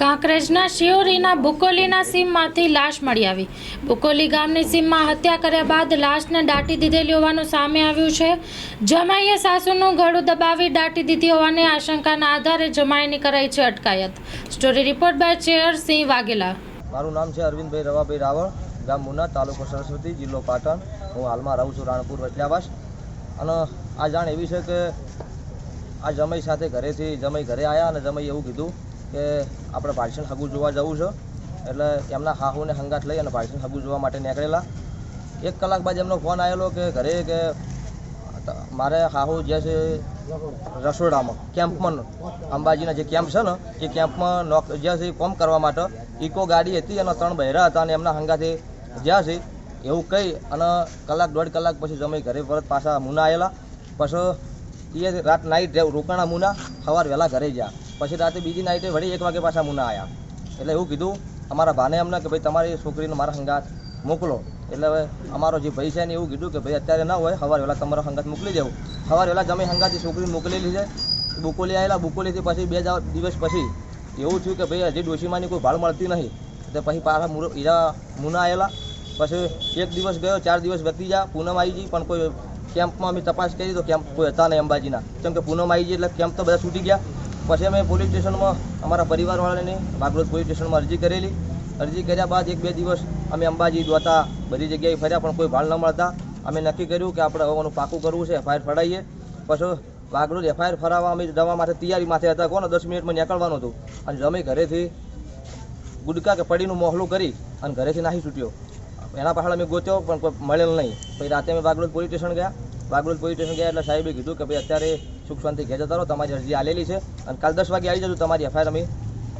કાંકરેજના શિયોરીના બુકોલીના સીમમાંથી લાશ મળી આવી. બુકોલી ગામની સીમમાં હત્યા કર્યા બાદ લાશને દાટી દીધેલી હોવાનું સામે આવ્યું છે. જમાઈએ સાસુનું ગળું દબાવી દાટી દીધી હોવાની આશંકાના આધારે જમાઈની કરાઈ છે અટકાયત. સ્ટોરી રિપોર્ટ બાય ચેર સિંહ વાઘેલા. મારું નામ છે અરવિંદભાઈ રવાભાઈ રાવળ, ગામ મુના, તાલુકો સરસ્વતી, જિલ્લો પાટણ. હું હાલમાં રહું છું રાણપુર વચલાવાસ અને આ જાણ એવી છે કે આ જમાઈ સાથે ઘરેથી જમાઈ ઘરે આવ્યા અને જમાઈ એવું કીધું કે આપણે ભાષણ હગું જોવા જવું છે. એટલે એમના હાહુને હંગાત લઈ અને ભાષણ હગું જોવા માટે નીકળેલા. એક કલાક બાદ એમનો ફોન આવેલો કે ઘરે કે મારે હાહુ જે છે રસોડામાં, કેમ્પમાં, અંબાજીના જે કેમ્પ છે ને, એ કેમ્પમાં નોક જ્યાં છે કોમ કરવા માટે ઇકો ગાડી હતી અને ત્રણ બહેરા હતા અને એમના હંગાથી જ્યાં છે એવું કહી અને કલાક, દોઢ કલાક પછી જમાઈ ઘરે પરત પાછા મુના આવેલા. પછી એ રાત નાઈટ રોકાણા મુના, સવાર વહેલા ઘરે ગયા. પછી રાતે બીજી નાઈટે વળી એક વાગે પાછા મુના આવ્યા એટલે એવું કીધું, અમારા ભાને એમને કે ભાઈ તમારી છોકરીને મારા સંગાત મોકલો. એટલે હવે અમારો જે ભાઈ છે ને એવું કીધું કે ભાઈ અત્યારે ના હોય સવારે વહેલા તમારો સંગાત મોકલી દેવું. સવારે વહેલા જમી સંગાત છોકરીને મોકલેલી છે. બુકોલી આવેલા બુકોલીથી પછી બે દિવસ પછી એવું થયું કે ભાઈ હજી ડોશીમાની કોઈ ભાળ મળતી નહીં. એટલે પછી પાછા હીરા મુના આવેલા પછી એક દિવસ ગયો, ચાર દિવસ વ્યક્તિ જા, પૂનમ આવી ગઈ, પણ કોઈ કેમ્પમાં અમે તપાસ કરી તો કેમ્પ કોઈ હતા નહીં અંબાજીના. કેમ કે પૂનમ આવી ગઈ એટલે કેમ્પ તો બધા છૂટી ગયા. પછી અમે પોલીસ સ્ટેશનમાં અમારા પરિવારવાળાને વાગરોજ પોલીસ સ્ટેશનમાં અરજી કરેલી. અરજી કર્યા બાદ એક બે દિવસ અમે અંબાજી દોતા બધી જગ્યાએ ફર્યા, પણ કોઈ ભાળ ન મળતા. અમે નક્કી કર્યું કે આપણે હવાનું પાકું કરવું છે એફઆઈઆર ફડાઈએ પછી વાગરોજ એફઆઈઆર ફરાવવા અમે જવા માટે તૈયારી માથે હતા. કોને દસ મિનિટમાં નીકળવાનું હતું? અને જમી ઘરેથી ગુડકા કે પડીનું મોહલું કરી અને ઘરેથી નાહી છૂટ્યો. એના પાછળ અમે ગોત્યો, પણ કોઈ મળેલ નહીં. પછી રાતે અમે બાગરોજ પોલીસ સ્ટેશન ગયા. બાગરોજ પોલીસ સ્ટેશન ગયા એટલે સાહેબે કીધું કે ભાઈ અત્યારે સુખ શાંતિ ઘેર જતા રહો, તમારી અરજી આલેલી છે. અને કાલ દસ વાગે આવી જજો, તમારી એફઆઈઆર અમે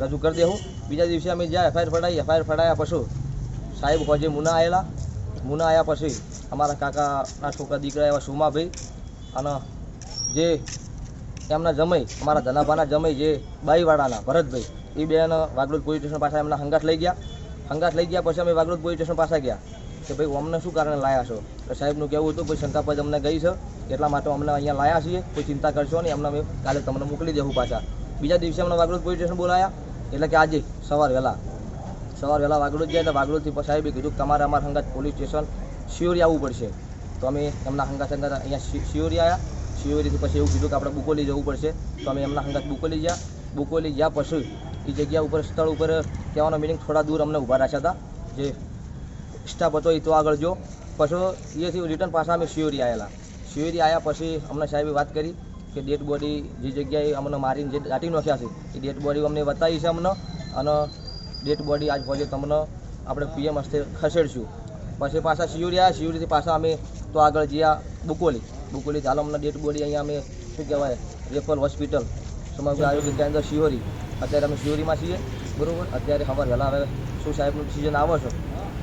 રજૂ કરી દેવું બીજા દિવસે અમે જ્યાં એફઆઈઆર ફડાઈ, એફઆઈઆર ફડાયા પછી સાહેબ હોજે મુના આવેલા મુના આવ્યા પછી અમારા કાકાના છોકરા દીકરા એવા સુમાભાઈ અને જે એમના જમઈ, અમારા ધનાભાના જમઈ જે બાઈવાડાના ભરતભાઈ, એ બેન વાગડોદ પોલીસ સ્ટેશન પાસે એમના હંગાટ લઈ ગયા. હંગાટ લઈ ગયા પછી અમે વાગડોદ પોલીસ સ્ટેશન પાસે ગયા. કે ભાઈ, અમને શું કારણે લાયા છો? તો સાહેબનું કહેવું હતું, ભાઈ, શંકાપદ અમને ગઈ છે, એટલા માટે અમને અહીંયા લાયા છીએ, કોઈ ચિંતા કરશો નહીં, અમને અમે કાલે તમને મોકલી દેવું પાછા. બીજા દિવસે અમને વાગડોદ પોલીસ સ્ટેશન બોલાયા, એટલે કે આજે, સવાર વહેલા. સવાર વહેલા વાગડોદ ગયા એટલે વાગડોદથી સાહેબે કીધું કે, તમારે અમારા સંગાત પોલીસ સ્ટેશન શિયોરી આવવું પડશે. તો અમે એમના હંગાત સંગાત અહીંયા શિયોરી આવ્યા. શિયોરીથી પછી એવું કીધું કે, આપણે બુકોલી જવું પડશે. તો અમે એમના સંગાત બુકોલી ગયા. બુકોલી ગયા પછી, એ જગ્યા ઉપર, સ્થળ ઉપર, કહેવાનો મિનિંગ થોડા દૂર અમને ઊભા રાખ્યા હતા જે સ્ટાફ હતો એ તો આગળ જો. પછી એથી રિટર્ન પાછા અમે શિયોરી આવેલા શિયોરી આવ્યા પછી અમને સાહેબે વાત કરી કે ડેડ બોડી જે જગ્યાએ અમને મારીને જે દાટી નાખ્યા છે, એ ડેડ બોડી અમને બતાવી છે અમને અને ડેડ બોડી આજ પહોંચે તમને આપણે પીએમ હસ્તે ખસેડશું. પછી પાછા શિયોરી આવ્યા શિયોરીથી પાછા અમે તો આગળ જ્યાં બુકોલી. બુકોલી ચાલો અમને ડેડ બોડી અહીંયા અમે શું કહેવાય રેફર હોસ્પિટલ સમગ્ર આરોગ્ય કેન્દ્ર શિહોરી અત્યારે અમે શિયોરીમાં છીએ. બરાબર? અત્યારે ખબર વહેલા હવે શું સાહેબનું ડિસિઝન આવે છે?